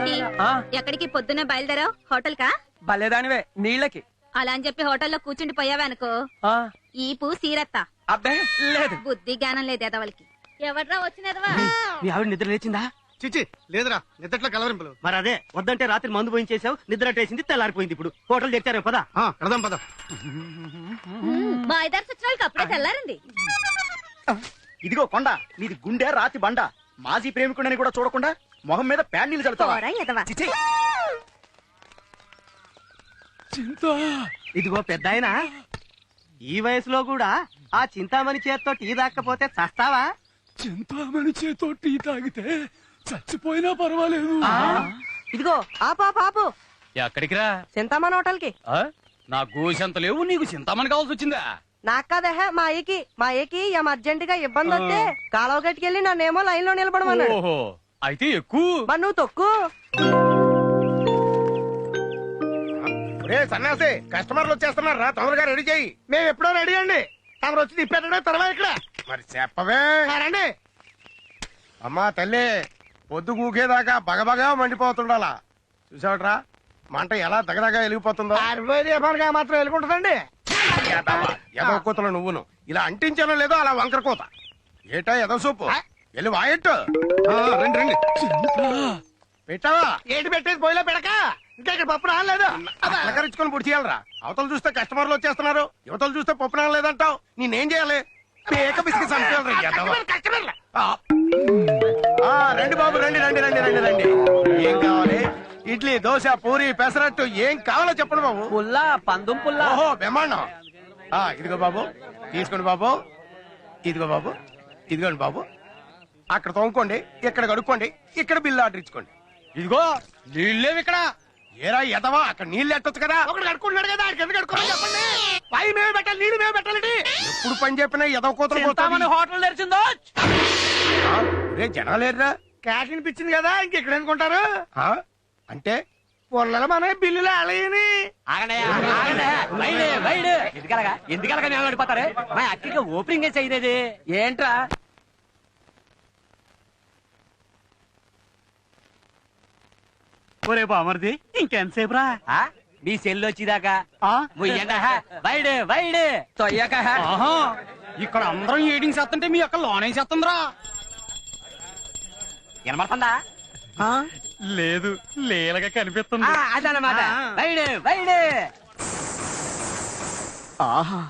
ఏంటి? ఆ. ఎక్కడికి? పొద్దున్నే బయలుదేరావు? హోటల్ కా? భలేదానివే నీళ్ళకి. అలా అని చెప్పి హోటల్లో కూర్చుండి పోయావనుకో ఆ. ఈపు సీరత్తా. అబ్బే లేదు. బుద్ధి జ్ఞానం లేదు ఎదవలకి. ఎవడ్రా వచ్చినదవా మీ ఆవిడ నిద్ర లేచిందా? చిచి లేదురా నిద్దట్లో కలవరింపులు. మరి అదే వద్దంటే రాత్రి మందు పోయించేసావు నిద్ర టేసింది తెల్లారిపోయింది ఇప్పుడు. హోటల్ తెచ్చారు పదా. ఆ, కడదాం పద. మా ఇద్దరు వచ్చిన అప్పుడే తెల్లారింది. ఇదిగో కొండ నీది గుండె రాతి బండ. మాజీ ప్రేమికుడని కూడా చూడకుండా మొహం మీద ప్యాడ్ నీళ్ళు చల్లుతావా? చిచి. ఇదిగో పెద్ద ఈ వయసులో కూడా ఆ చింతామణి చేత్తో టీ దాక్కపోతే చస్తావా? చింతామణి చేతో టీ తాగితే చచ్చిపోయినా పర్వాలేదు. ఇదిగో ఆపు ఆపు ఆపు. ఎక్కడికి రా. చింతామణి హోటల్కి ఆ? నా గోసెంత లేవు నీకు చింతామణి కావాల్సి వచ్చిందా? నాకు కాదహే మా అయ్యకి మా అయ్యకి ఏం అర్జెంట్గా ఇబ్బంది వస్తే కాలువ గట్టుకెళ్ళి నన్నేమో లైన్లో నిలబడమన్నాడు. ఓహో. అయితే ఎక్కువ మరి నువ్వు తొక్కు. రే సన్యాసి కస్టమర్లు వచ్చేస్తున్నారు? రా తొందరగా రెడీ చేయి. మేము ఎప్పుడో రెడీ అండి. తమరు వచ్చి తిప్పేటడే తర్వాత ఇక్కడ. మరి చెప్పవే. రండి. అమ్మా తల్లి పొద్దు కూకేదాకా బగబగా మండిపోతుండాలా. చూసావట్రా? మంట ఎలా దగదగా వెలిగిపోతుందో. మాత్రం వెలుగుంటుందండి. ఎదో కూతలు నువ్వును. ఇలా అంటించానో లేదో అలా వంకర కూత. ఏటా ఎదో సూపు. వెళ్ళి వాయట్టు. రండి రండి. పెట్టావా? ఏంటి పెట్టేది? పోయిలో పెడక ఇంకా ఇక్కడ పప్పు రాలేదు అలకరించుకొని పొడి చేయాలరా. అవతలు చూస్తే కస్టమర్లు వచ్చేస్తున్నారు. యువతలు చూస్తే పప్పు రాలేదంటావు నేనేం చేయాలి? పేక బిస్కి చంపేయాలరా రండి బాబు రండి రండి రండి రండి రండి. ఏం కావాలి? ఇడ్లీ దోశ పూరి పెసరట్టు ఏం కావాలో చెప్పండి బాబు. పుల్లా పందుం పుల్లా. ఓహో బ్రహ్మాండం. ఆ, ఇదిగో బాబు తీసుకోండి బాబు. ఇదిగో బాబు ఇదిగోండి బాబు. అక్కడ తోముకోండి ఇక్కడ కడుక్కోండి ఇక్కడ బిల్లు ఆర్డర్ ఇచ్చుకోండి. ఇదిగో నీళ్ళేవి ఇక్కడ. ఏరా ఎదవా అక్కడ నీళ్ళు ఎట్టొచ్చు కదా. ఒకటి కడుక్కున్నాడు కదా ఆడికి ఎందుకు కడుక్కోమని చెప్పండి. పై మేము పెట్టాలి నీళ్ళు మేము పెట్టాలండి ఎప్పుడు పని చెప్పినా ఎదవ కూతురు చింతామణి హోటల్ తెరిచిందో? రే జనాలేరురా క్యాష్ అనిపించింది కదా ఇంకెక్కడ అనుకుంటారు అంటే? పొల్లల మన బిల్లులు అలయని. ఎందుకలగా? ఎందుకలగా మేము పడిపోతారు మా అక్కకి ఓపెనింగ్ చేయలేదు? ఏంట్రా? ఒరే బామర్ది ఇంకెంతసేపు రా ఆ? మీ సెల్ వచ్చిదాకా? Wide wide. తొయ్యక. ఆహా ఇక్కడ అందరం ఏడింగ్ చేస్తుంటే మీ అక్క లోనే చేస్తుందిరా. వినమడుతుందా లేదు లేలగా ఆ, కనిపిస్తుంది అదన్నమాట వైడ్ వైడ్. ఆహా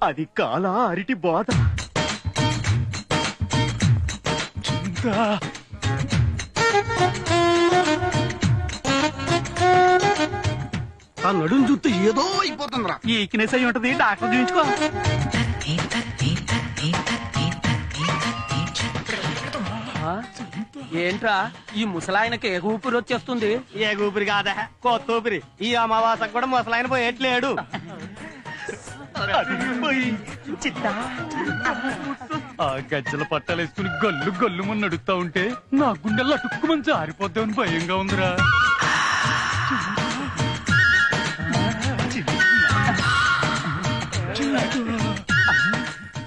అది కాల అరిటి బాధ ఆ నడుం చూస్తే ఏదో అయిపోతుందిరా. ఈక్నెస్ అయి ఉంటది డాక్టర్ చూపించుకో. ఏంట్రా? ఈ ముసలాయనకి ఏ ఊపిరి వచ్చేస్తుంది? ఏ ఊపిరి కాదా? కొత్త ఊపిరి. ఈ అమావాసకు కూడా ముసలాయన పోయేట్లేడు. ఆ గజ్జల పట్టాలు వేసుకుని గల్లు గల్లు మన నడుస్తా ఉంటే నా గుండెల్లో అటుక్కుమని జారిపోద్దామని భయంగా ఉందిరా.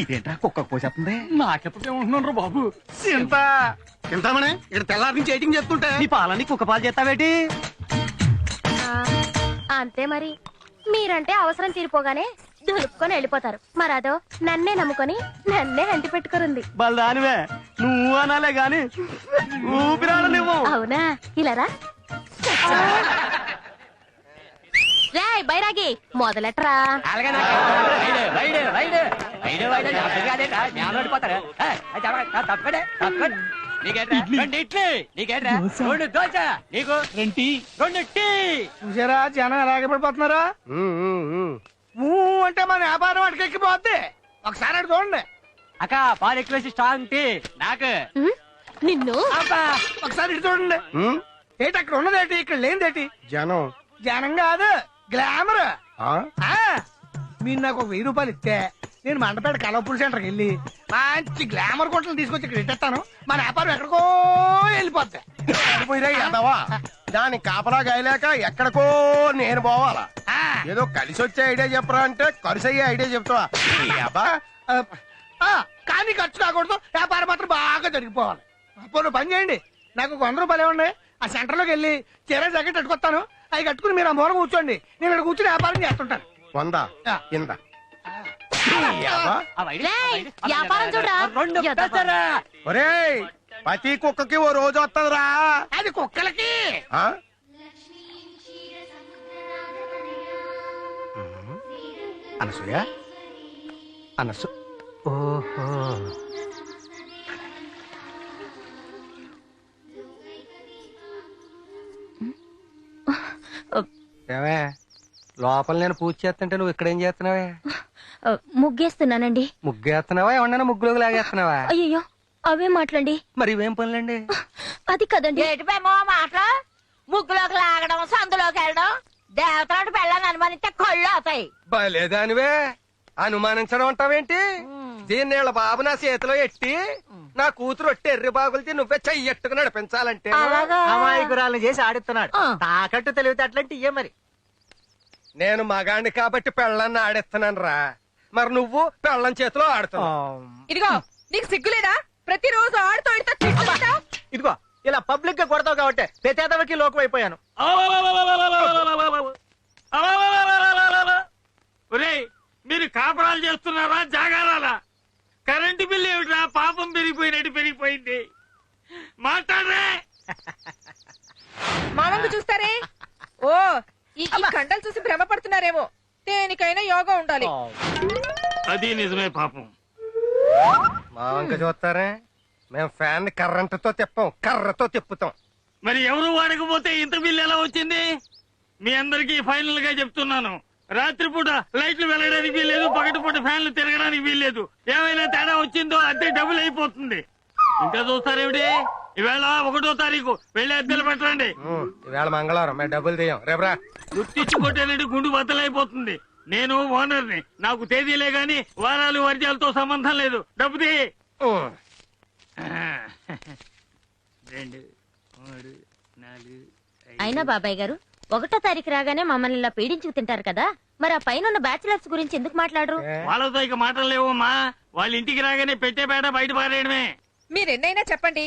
ఇదేంట్రా కుక్క పోసేస్తుంది నాకెప్పకేమంటున్నాను బాబు? చింత! చింతామణి ఇక్కడ తెల్లారి నుంచి ఎయిటింగ్ చెప్తుంటే నీ పాలని కుక్క పాలు చేస్తావేటి? అంతే మరి. మీరంటే అవసరం తీరిపోగానే దులుపుకొని వెళ్ళిపోతారు. మరదో నన్నే నమ్ముకొని నన్నే అంటి పెట్టుకురుంది. బలదానివే నువ్వు అనాలే గాని ఊపిరాడలేవు అవునా? ఇలారా రేయ్ బైరాగి మొదలెట్రా చూసారా? జనం ఎలాగ పడిపోతున్నారా? ఊ అంటే మన వ్యాపారం వాటికి ఎక్కిపోద్ది ఒకసారి అటు చూడండి. అక్క పాలు ఎక్కువ స్ట్రాంగ్ టీ. నాకు. నిన్ను? అబ్బా ఒకసారి ఇటు చూడండి. ఏంటి అక్కడ ఉన్నదేటి? ఇక్కడ లేనిదేటి? జనం. జనం కాదు. గ్లామర్. మీరు నాకు ఒక వెయ్యి రూపాయలు ఇస్తే నేను మండపేట కలవపూడి సెంటర్కి వెళ్ళి మంచి గ్లామర్ కొట్టలు తీసుకొచ్చి ఇక్కడ ఇట్టేస్తాను మన వ్యాపారం ఎక్కడికో వెళ్ళిపోద్ది. దాని కాపలా గాయలేక ఎక్కడికో నేను పోవాలా? ఏదో కలిసి వచ్చే ఐడియా చెప్పరా అంటే ఖర్చు అయ్యే ఐడియా చెప్తావా కానీ ఖర్చు కాకూడదు. వ్యాపారం మాత్రం బాగా జరిగిపోవాలి. పోను పని చేయండి. నాకు ఒక వంద రూపాయలు ఇవ్వండి. ఆ సెంటర్లోకి వెళ్ళి చీర జాకెట్ కట్టుకొస్తాను. అవి కట్టుకుని మీరు ఆ మూల కూర్చోండి. నేను ఇక్కడ కూర్చుని వ్యాపారం చేస్తుంటాను. వందా ఇందా ఆ. ఆ ఆ వ్యాపారం చూడరా. ఆ రెండు. ఒరేయ్ ప్రతి కుక్కకి ఓ రోజు వస్తుందిరా అది కుక్కలకి. అనసూయ అనసు ఓహో. ఏమే లోపల నేను పూజ చేస్తుంటే నువ్వు ఇక్కడ ఏం చేస్తున్నావే? ఆ, ముగ్గేస్తున్నానండి. ముగ్గేస్తున్నావా? ఏమన్నా ముగ్గులోకి లాగేస్తున్నావా? అయ్యో అవే మాట్లాడండి మరి ఇవేం పనులండి? అది కదండి. ఏటిపేమో మాటలు? ముగ్గులోకి లాగడం సందులోకి వెళ్ళడం దేవతలాంటి పెళ్ళని అనుమానిస్తే కళ్ళు అవుతాయి బలేదానివే అనుమానించడం అంటావేంటి? దీన్ని వీళ్ళ బాబు నా చేతిలో ఎట్టి? నా కూతురు ఒట్టి ఎర్రి బాగులతో నువ్వే చెయ్యట్టుకు నడిపించాలంటే. అమాయకురాలను చేసి ఆడిస్తున్నాడు. తాకట్టు తెలివితే అట్లాంటి ఇయ్యే మరి. నేను మగాణ్ణి కాబట్టి పెళ్ళాన్ని ఆడిస్తున్నాను రా మరి నువ్వు పెళ్ళం చేతిలో ఆడుతున్నావు. ఇదిగో నీకు సిగ్గులేదా? ప్రతిరోజు ఆడుతూ ఆడుతూ తిట్టుకుంటావ్? ఇదిగో ఇలా పబ్లిక్గా కొడతావు కాబట్టి ప్రతేదవకి లోకం అయిపోయాను ఒరేయ్ మీరు కాపురాలు చేస్తున్నారా జాగారాలా కరెంటు బిల్లు ఏమిట్రా పాపం పెరిగిపోయినట్టు పెరిగిపోయింది మాట్లాడరే మా వంక చూస్తారే ఓ ఈ ఈ కండలు చూసి భ్రమపడుతున్నారేమో. దేనికైనా యోగా ఉండాలి. అది నిజమే పాపం. మా వంక చూస్తారే? మేము ఫ్యాన్ కర్రంటతో తిప్పాం కర్రతో తిప్పుతాం. మరి ఎవరు వాడకపోతే ఇంత బిల్లు ఎలా వచ్చింది? మీ అందరికీ ఫైనల్గా చెప్తున్నాను. రాత్రిపూట లైట్లు వెళ్ళడానికి వీల్లేదు పగటిపూట ఫ్యాన్లు తిరగడానికి వీల్లేదు. ఏమైనా తేడా వచ్చిందో అద్దె డబుల్ అయిపోతుంది. ఇంకా చూస్తారేమిటి? ఈవేళ ఒకటో తారీఖు. వెళ్ళి అద్దెలు పెట్టండి. ఉం, ఈవేళ మంగళవారం. మేము డబ్బులు తీయం. రేపరా గుర్తించి కొట్టేనట్టు గుండు బద్దలైపోతుంది. నేను ఓనర్ని. నాకు తేదీలే గాని వారాలు వర్జాలతో సంబంధం లేదు. డబ్బు తీ. ఉం. రెండు మూడు నాలుగు ఐదు. అయినా బాబాయ్ గారు ఒకటో తారీఖు రాగానే మమ్మల్ని ఇలా పీడించుకు తింటారు కదా? మరి ఆ పైన ఉన్న బ్యాచిలర్స్ గురించి ఎందుకు మాట్లాడరు? వాళ్ళతో ఇక మాటలు లేవమ్మా వాళ్ళ ఇంటికి రాగానే పెట్టే బేట బయట పారేయడమే. మీరు ఎన్నైనా చెప్పండి.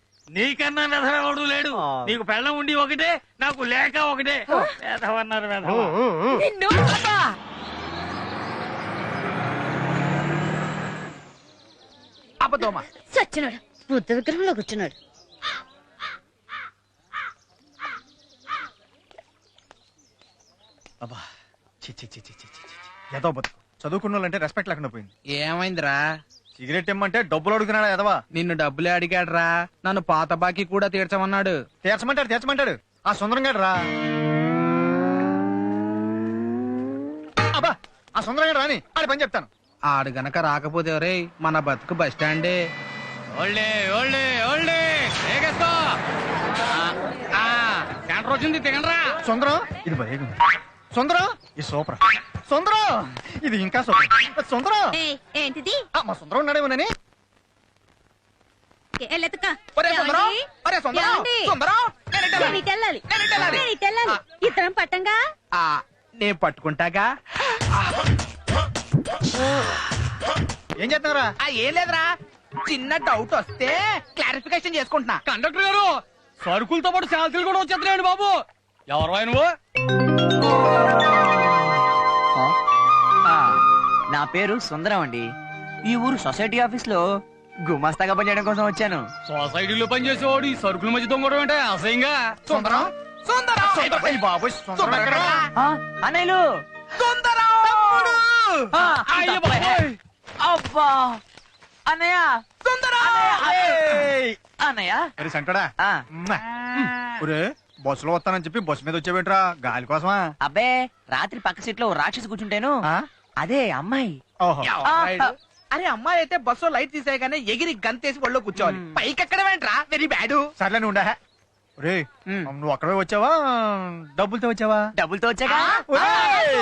నీకన్నా వెధవ ఎవడు లేడు. నీకు పెళ్ళం ఉండి ఒకటే నాకు లేక ఒకటే. వెధవ. అన్నారు వెధవ. నిన్ను అబ్బా! అబద్ధమా? సచ్చినాడు బుద్ధ విగ్రహంలో కూర్చున్నాడు. అబ్బా చి చి చి చి చి చి, చి. ఏదో బతుకు చదువుకున్న వాళ్ళంటే రెస్పెక్ట్ లేకుండా పోయింది. ఏమైందిరా? సిగరెట్ ఇమ్మంటే డబ్బులు అడుగుతున్నాడా ఎదవా నిన్ను డబ్బులే అడిగాడ్రా. నన్ను పాత బాకీ కూడా తీర్చమన్నాడు. తీర్చమంటాడు తీర్చమంటాడు. ఆ సుందరం గాడు రా అబ్బా ఆ సుందరం గాడు రాని ఆడి పని చెప్తాను. ఆడు గనక రాకపోతే రే మన బతుకు బస్ స్టాండే. ఓల్డే ఓల్డే ఓల్డే ఏగేస్తో సెంటర్ వచ్చింది తిగండ్రా సుందరం ఇది. సుందరం ఇది సూపర్. సుందరం! ఇది ఇంకా సుందరం. ఏంటిది? ఆ, మా సుందరం ఉన్నాడేమోనని ఇద్దరం పట్టంగా? ఆ, నేను పట్టుకుంటాగా? ఏం చేస్తున్నారా ఆ, ఏం లేదురా. చిన్న డౌట్ వస్తే క్లారిఫికేషన్ చేసుకుంటున్నా. కండక్టర్ గారు సరుకులతో పాటు శాంతులు కూడా వచ్చేస్తున్నాయండి బాబు. ఎవరు ఆయన నా పేరు సుందరం అండి. ఈ ఊరు సొసైటీ ఆఫీస్లో గుమాస్తాగా పనిచేయడం కోసం వచ్చాను. సొసైటీలో పనిచేసేవాడు ఈ సరుకుల మధ్య దొంగడం అంటే అసహ్యంగా? సుందరం? సుందరం! సుందరం బాబోయ్ సుందరం ఎక్కడ? ఆ, అన్నయ్యలు! సుందరం! ఆ, అయ్య బాబోయ్. అబ్బా! అన్నయ్య! సుందరం! ఏయ్! అన్నయ్య! అరే సంకడా ఆ, ఒరే బస్సులో వస్తానని చెప్పి బస్సు మీద వచ్చేవేంట్రా? గాలి కోసమా? అబ్బే రాత్రి పక్క సీట్లో రాక్షసి కూర్చుంటేను ఆ? అదే అమ్మాయి అరే అమ్మాయి అయితే బస్సు లైట్ తీసేయగానే ఎగిరి గంతేసి ఒళ్ళో కూర్చోవాలి పైకి ఎక్కడ వెంట్రా వెరీ బ్యాడ్ సర్లే నువ్వు ఉండా రే నువ్వు అక్కడే వచ్చావా డబ్బులతో వచ్చావా డబ్బులతో వచ్చాగా ఒరేయ్!